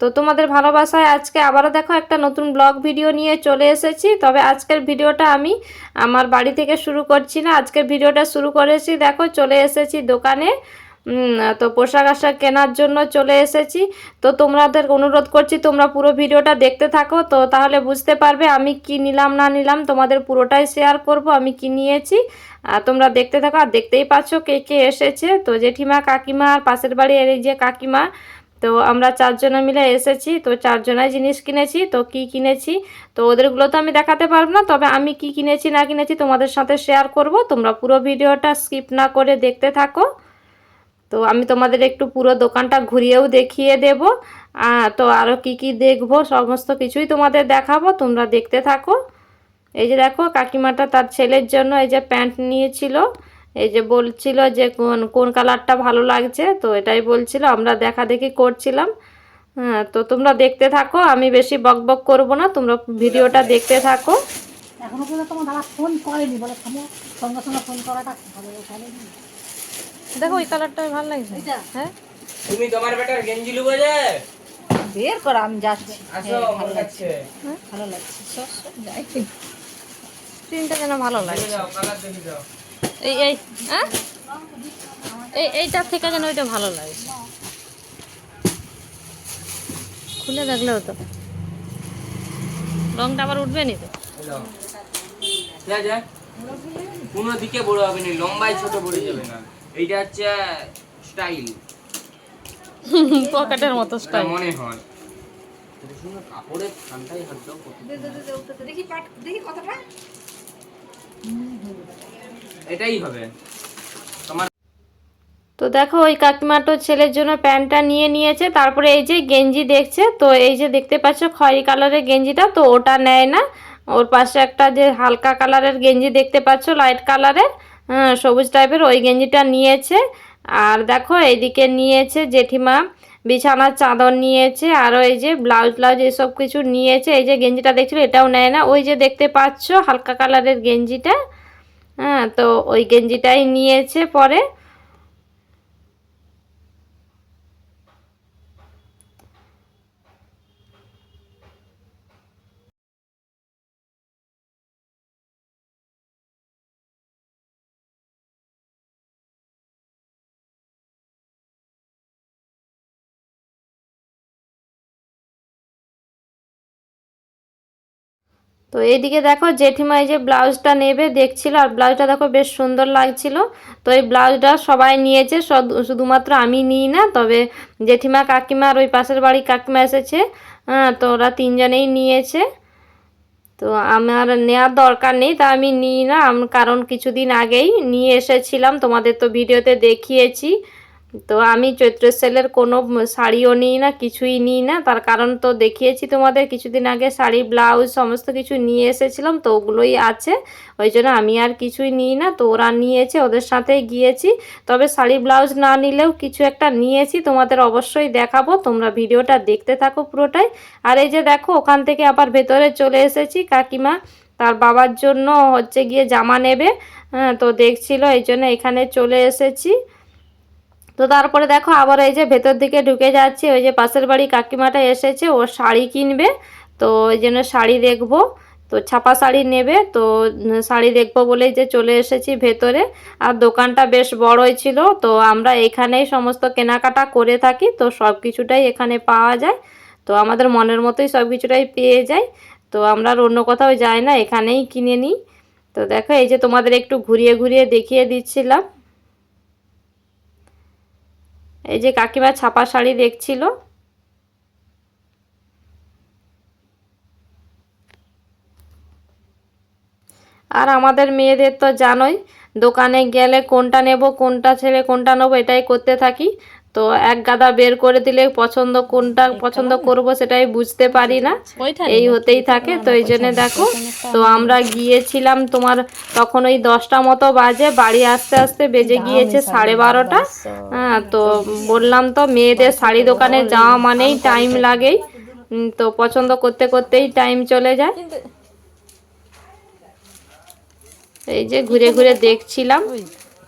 তো তোমাদের ভালোবাসায় আজকে আবারও দেখো একটা নতুন ব্লগ ভিডিও নিয়ে চলে এসেছি। তবে আজকের ভিডিওটা আমি আমার বাড়ি থেকে শুরু করছি না। আজকের ভিডিওটা শুরু করেছি, দেখো চলে এসেছি দোকানে। তো পোশাক আশাক কেনার জন্য চলে এসেছি। তো তোমাদের অনুরোধ করছি, তোমরা পুরো ভিডিওটা দেখতে থাকো। তো তাহলে বুঝতে পারবে আমি কি নিলাম, না নিলাম, তোমাদের পুরোটাই শেয়ার করব, আমি কি নিয়েছি। আর তোমরা দেখতে থাকো, আর দেখতেই পাচ্ছ কে কে এসেছে। তো জেঠিমা, কাকিমা, আর পাশের বাড়ি এই যে কাকিমা তো আমরা চারজনে মিলে এসেছি, তো চারজনাই জিনিস কিনেছি, তো কি কিনেছি, তো ওদেরগুলো তো আমি দেখাতে পারব না, তবে আমি কি কিনেছি না কিনেছি তোমাদের সাথে শেয়ার করব, তোমরা পুরো ভিডিওটা স্কিপ না করে দেখতে থাকো। তো আমি তোমাদের একটু পুরো দোকানটা ঘুরিয়েও দেখিয়ে দেব তো আরও কি কি দেখব, সমস্ত কিছুই তোমাদের দেখাবো, তোমরা দেখতে থাকো। এই যে দেখো, কাকিমাটা তার ছেলের জন্য এই যে প্যান্ট নিয়েছিল এই যে বলছিল যে কোন কোন কালারটা ভালো লাগছে তো এটাই বলছিল আমরা দেখা দেখি করছিলাম। হ্যাঁ তো তোমরা দেখতে থাকো আমি বেশি বক বক করব না তোমরা ভিডিওটা দেখতে থাকো। এখনও পর্যন্ত তোমার দাদা ফোন করেনি বলে সঙ্গে সঙ্গে ফোন করাটা দেখো ওই কালারটা ভালো লাগছে। হ্যাঁ। তুমি তোমার বেটার গেঞ্জি লুবো যে? বের করা আমি যাচ্ছি। আসো ভালো লাগছে। ভালো লাগছে। প্রিন্টটা যেন ভালো লাগে যাও কালার দেখে যাও। এই এই হ্যাঁ? এই এইটার থেকে যেন ওইটা ভালো লাগে। খুলে দেখলেও তো রংটা আবার উঠবে নি তো? কোনো দিকে বড় হবে না লম্বাই ছোট পড়ে যাবে না। এইটা হচ্ছে স্টাইল। পকেটের মতো স্টাইল। মনে হয়। কাপড়ের ঠান্ডাই হাত দেখি দেখি কথাটা। এটাই হবে। তো দেখো ওই কাকিমাটো ছেলের জন্য প্যান্টটা নিয়ে নিয়েছে। তারপরে এই যে গেঞ্জি দেখছে তো এই যে দেখতে পাচ্ছ খয়েরি কালারের গেঞ্জিটা তো ওটা নেয় না। ওর পাশে একটা যে হালকা কালারের গেঞ্জি দেখতে পাচ্ছ লাইট কালারের হ্যাঁ, সবুজ টাইপের ওই গেঞ্জিটা নিয়েছে। আর দেখো এইদিকে নিয়েছে জেঠিমা বিছানার চাদর নিয়েছে আরও এই যে ব্লাউজ ব্লাউজ এসব কিছু নিয়েছে। এই যে গেঞ্জিটা দেখছিল এটাও নেয় না। ওই যে দেখতে পাচ্ছ হালকা কালারের গেঞ্জিটা। হ্যাঁ তো ওই গেঞ্জিটাই নিয়েছে পরে। তো এইদিকে দেখো জেঠিমা এই যে ব্লাউজটা নেবে দেখছিল, আর ব্লাউজটা দেখো বেশ সুন্দর লাগছিল। তো এই ব্লাউজটা সবাই নিয়েছে শুধুমাত্র আমি নিই না, তবে জেঠিমা কাকিমা আর ওই পাশের বাড়ি কাকিমা এসেছে। হ্যাঁ তো ওরা তিনজনেই নিয়েছে। তো আমার নেওয়ার দরকার নেই, তা আমি নিই না। কারণ কিছুদিন আগেই নিয়ে এসেছিলাম, তোমাদের তো ভিডিওতে দেখিয়েছি। তো আমি চৈত্র সেলের কোনো শাড়িও নিই না, কিছুই নিই না। তার কারণ তো দেখিয়েছি তোমাদের, কিছুদিন আগে শাড়ি, ব্লাউজ সমস্ত কিছু নিয়ে এসেছিলাম, তো ওগুলোই আছে। ওই জন্য আমি আর কিছুই নিই না, তো ওরা নিয়েছে, ওদের সাথেই গিয়েছি। তবে শাড়ি, ব্লাউজ না নিলেও কিছু একটা নিয়েছি, তোমাদের অবশ্যই দেখাবো। তোমরা ভিডিওটা দেখতে থাকো পুরোটাই। আর এই যে দেখো, ওখান থেকে আবার ভেতরে চলে এসেছি কাকিমা। তার বাবার জন্য হচ্ছে গিয়ে জামা নেবে হ্যাঁ তো দেখছিল, এই জন্য এখানে চলে এসেছি। তো তারপরে দেখো আবার এই যে ভেতর দিকে ঢুকে যাচ্ছি, ওই যে পাশের বাড়ি কাকিমাটা এসেছে, ও শাড়ি কিনবে, তো ওই জন্য শাড়ি দেখব। তো ছাপা শাড়ি নেবে, তো শাড়ি দেখব বলেই যে চলে এসেছি ভেতরে। আর দোকানটা বেশ বড়ই ছিল, তো আমরা এখানেই সমস্ত কেনাকাটা করে থাকি, তো সব কিছুটাই এখানে পাওয়া যায়। তো আমাদের মনের মতোই সব কিছুটাই পেয়ে যায়, তো আমরা আর অন্য কোথাও যাই না, এখানেই কিনে নিই। তো দেখো এই যে তোমাদের একটু ঘুরিয়ে ঘুরিয়ে দেখিয়ে দিচ্ছিলাম। এই যে কাকিমা ছাপা শাড়ি দেখছিল। আর আমাদের মেয়েদের তো জানোই, দোকানে গেলে কোনটা নেব, কোনটা ছেড়ে কোনটা নেব, এটাই করতে থাকি। তো এক গাদা বের করে দিলে পছন্দ কোনটা পছন্দ করব সেটাই বুঝতে পারি না। এই হতেই থাকে তো এই জন্য দেখো তো আমরা গিয়েছিলাম তোমার তখন ওই দশটা মতো বাজে বাড়ি আসতে আসতে বেজে গিয়েছে সাড়ে বারোটা। হ্যাঁ তো বললাম তো মেয়েদের শাড়ি দোকানে যাওয়া মানেই টাইম লাগেই। তো পছন্দ করতে করতেই টাইম চলে যায়। এই যে ঘুরে ঘুরে দেখছিলাম।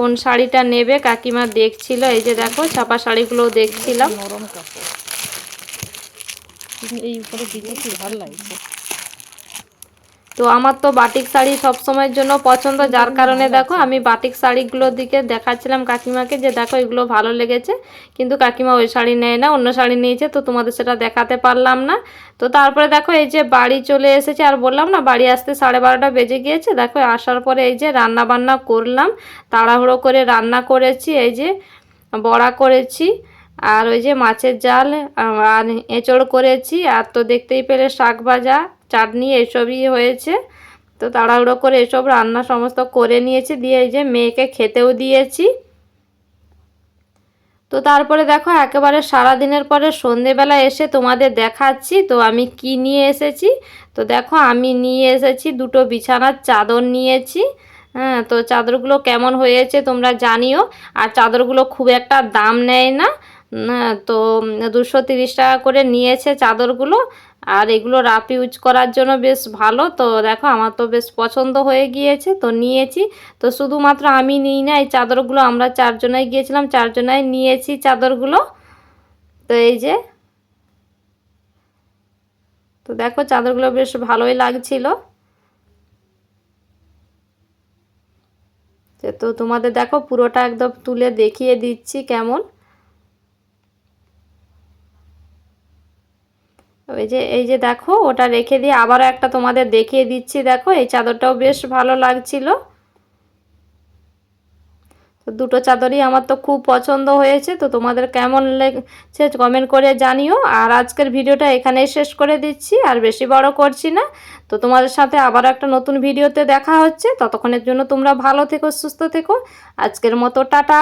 কোন শাড়িটা নেবে কাকিমা দেখছিল, এই যে দেখো ছাপা শাড়িগুলো দেখছিলাম। এই উপরে দিতে কি ভালো লাগছে তো আমার তো বাটিক শাড়ি সব সময়ের জন্য পছন্দ, যার কারণে দেখো আমি বাটিক শাড়িগুলোর দিকে দেখাচ্ছিলাম কাকিমাকে যে দেখো এগুলো ভালো লেগেছে, কিন্তু কাকিমা ওই শাড়ি নেয় না, অন্য শাড়ি নিয়েছে, তো তোমাদের সেটা দেখাতে পারলাম না। তো তারপরে দেখো এই যে বাড়ি চলে এসেছে, আর বললাম না বাড়ি আসতে সাড়ে বারোটা বেজে গিয়েছে, দেখো আসার পরে এই যে রান্না বান্না করলাম, তাড়াহুড়ো করে রান্না করেছি, এই যে বড়া করেছি, আর ওই যে মাছের জাল আর এঁচড় করেছি, আর তো দেখতেই পেলে শাক ভাজা চাটনি এসবই হয়েছে। তো তাড়াহুড়ো করে এসব রান্না সমস্ত করে নিয়েছি দিয়ে এই যে মেয়েকে খেতেও দিয়েছি। তো তারপরে দেখো একেবারে সারা দিনের পরে সন্ধেবেলা এসে তোমাদের দেখাচ্ছি তো আমি কি নিয়ে এসেছি? তো দেখো আমি নিয়ে এসেছি দুটো বিছানার চাদর নিয়েছি। হ্যাঁ তো চাদরগুলো কেমন হয়েছে তোমরা জানিও। আর চাদরগুলো খুব একটা দাম নেয় না। না, তো দুশো টাকা করে নিয়েছে চাদরগুলো। আর এগুলো রাফ ইউজ করার জন্য বেশ ভালো। তো দেখো, আমার তো বেশ পছন্দ হয়ে গিয়েছে, তো নিয়েছি। তো শুধুমাত্র আমি নিই না, এই চাদরগুলো আমরা চারজনায় গিয়েছিলাম চারজনায় নিয়েছি চাদরগুলো। তো এই যে, তো দেখো, চাদরগুলো বেশ ভালোই লাগছিল। তো তোমাদের দেখো, পুরোটা একদম তুলে দেখিয়ে দিচ্ছি কেমন। ওই যে, এই যে দেখো, ওটা রেখে দিয়ে আবারও একটা তোমাদের দেখিয়ে দিচ্ছি, দেখো, এই চাদরটাও বেশ ভালো লাগছিল। তো দুটো চাদরই আমার তো খুব পছন্দ হয়েছে, তো তোমাদের কেমন লেগেছে কমেন্ট করে জানিও। আর আজকের ভিডিওটা এখানেই শেষ করে দিচ্ছি, আর বেশি বড় করছি না। তো তোমাদের সাথে আবার একটা নতুন ভিডিওতে দেখা হচ্ছে, ততক্ষণের জন্য তোমরা ভালো থেকো, সুস্থ থেকো। আজকের মতো, টাটা।